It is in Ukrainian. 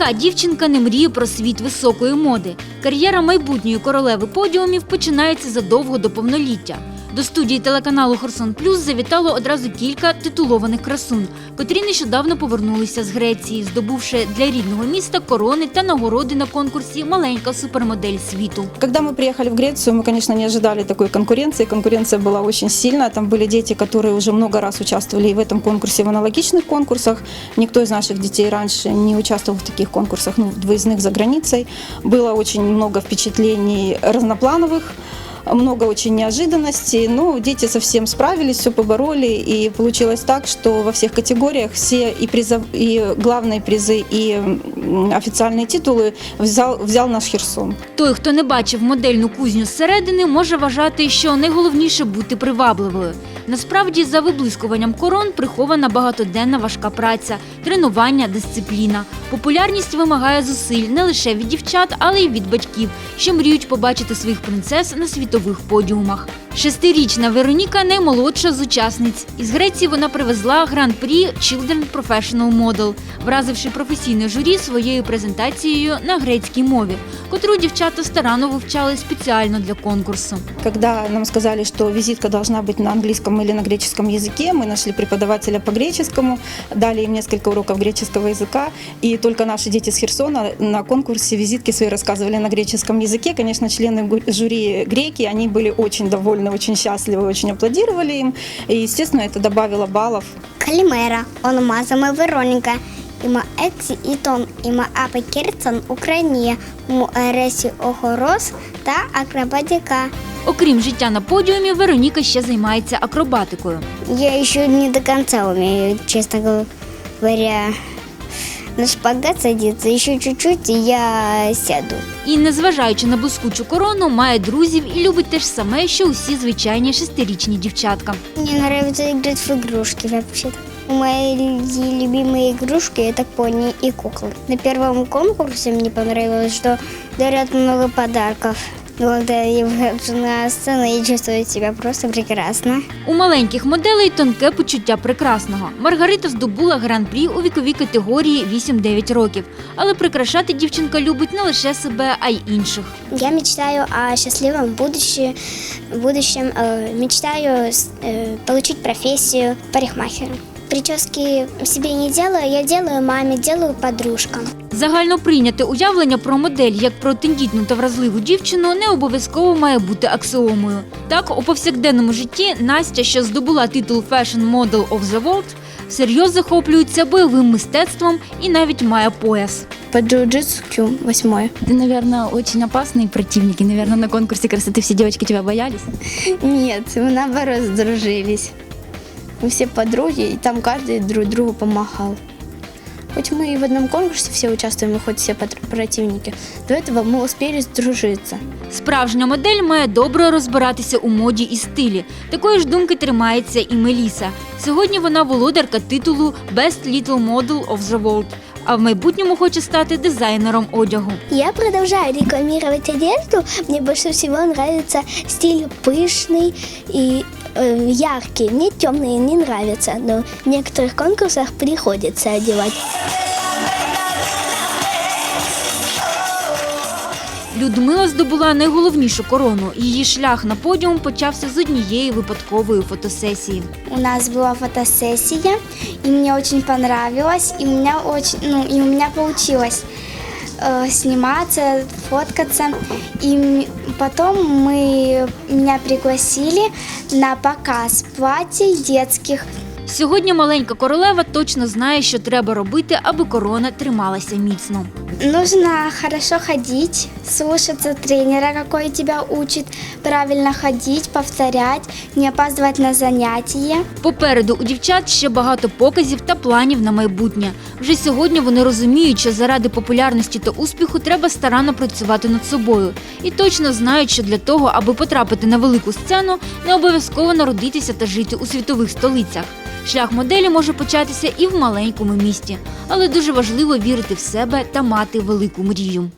Яка дівчинка не мріє про світ високої моди? Кар'єра майбутньої королеви подіумів починається задовго до повноліття. До студії телеканалу Хорсон Плюс завітало одразу кілька титулованих красун, котрі нещодавно повернулися з Греції, здобувши для рідного міста корони та нагороди на конкурсі Маленька супермодель світу. Когда мы приехали в Грецию, мы, конечно, не ожидали такой конкуренции. Конкуренция была очень сильная. Там были дети, которые уже много раз участвовали и в этом конкурсе, и в аналогичных конкурсах. Никто из наших детей раньше не участвовал в таких конкурсах, ну, в выездных за границей. Было очень много впечатлений разноплановых много очень неожиданностей, но дети совсем справились, все побороли, и получилось так, что во всех категориях все и, призов, и главные призы, и м, официальные титулы взял, взял наш Херсон. Той, хто не бачив модельну кузню зсередини, може вважати, що найголовніше бути привабливою. Насправді, за виблискуванням корон прихована багатоденна важка праця, тренування, дисципліна. Популярність вимагає зусиль не лише від дівчат, але й від батьків, що мріють побачити своїх принцес на світових подіумах. Шестирічна Вероніка наймолодша з учасниць. Із Греції вона привезла гран-прі Children Professional Model, вразивши професійне журі своєю презентацією на грецькій мові, котру дівчата старанно вивчали спеціально для конкурсу. Когда нам сказали, что визитка должна быть на английском или на греческом языке, мы нашли преподавателя по греческому, дали им несколько уроков греческого языка, и только наши дети с Херсона на конкурсе визитки свои рассказывали на греческом языке. Конечно, члены гу- жюри греки, они были очень довольны, очень счастливы, очень аплодировали им, и, естественно, это добавило баллов Калімера, ономазами Вероніка. Іма Ексі Ітон, іма Апи Кірцан, Україні, му Ересі Охорос та акробатика. Окрім життя на подіумі, Вероніка ще займається акробатикою. Я еще не до конца умею, честно говоря, на шпагат садиться. Еще чуть-чуть, и я сяду. І, незважаючи на блискучу корону, має друзів і любить те ж саме, що усі звичайні шестирічні дівчатка. Мне нравится играть в игрушки вообще-то. Мои любимые игрушки это пони и куклы. На первом конкурсе мне понравилось, что дарят много подарков. Но когда я выхожу на сцену, я чувствую себя просто прекрасно. У маленьких моделей тонке почуття прекрасного. Маргарита здобула гран-прі у віковій категорії 8-9 років. Але прикрашати дівчинка любить не лише себе, а й інших. Я мечтаю о счастливом будущем, будущем э, мечтаю с- э, получить профессию парикмахера. Прически себе не делаю, я делаю маме, делаю подружкам. Загально прийняте уявлення про модель як про тендітну та вразливу дівчину не обов'язково має бути аксіомою. Так, у повсякденному житті Настя, що здобула титул Fashion Model of the World, всерйоз захоплюється бойовим мистецтвом і навіть має пояс. По джиу-джитсу Q восьмое. Ты, наверное, очень опасные противники. Наверное, на конкурсе красоты все девочки тебя боялись. Нет, мы наоборот сдружились. Мы все подруги, и там каждый друг другу помогал. Хоть мы и в одном конкурсе все участвуем, и хоть все пот- противники, до этого мы успели сдружиться. Справжня модель має добре розбиратися у моді і стилі. Такої ж думки тримається і Меліса. Сьогодні вона володарка титулу Best Little Model of the World, а в майбутньому хоче стати дизайнером одягу. Я продолжаю рекламировать одежду. Мне больше всего нравится стиль пышный и э, яркий. Мне темные не нравятся, но в некоторых конкурсах приходится одевать. Людмила здобула найголовнішу корону. Її шлях на подіум почався з однієї випадкової фотосесії. У нас была фотосессия, и мне очень понравилось, и у меня очень, ну, и у меня получилось э, сниматься, фоткаться. И м- потом мы меня пригласили на показ платьей детских. Сьогодні маленька королева точно знає, що треба робити, аби корона трималася міцно. Нужно хорошо ходить, слушаться тренера, какой тебя учит, правильно ходить, повторять, не опаздывать на занятия. Попереду у дівчат ще багато показів та планів на майбутнє. Вже сьогодні вони розуміють, що заради популярності та успіху треба старанно працювати над собою. І точно знають, що для того, аби потрапити на велику сцену, не обов'язково народитися та жити у світових столицях. Шлях моделі може початися і в маленькому місті, але дуже важливо вірити в себе та мати велику мрію.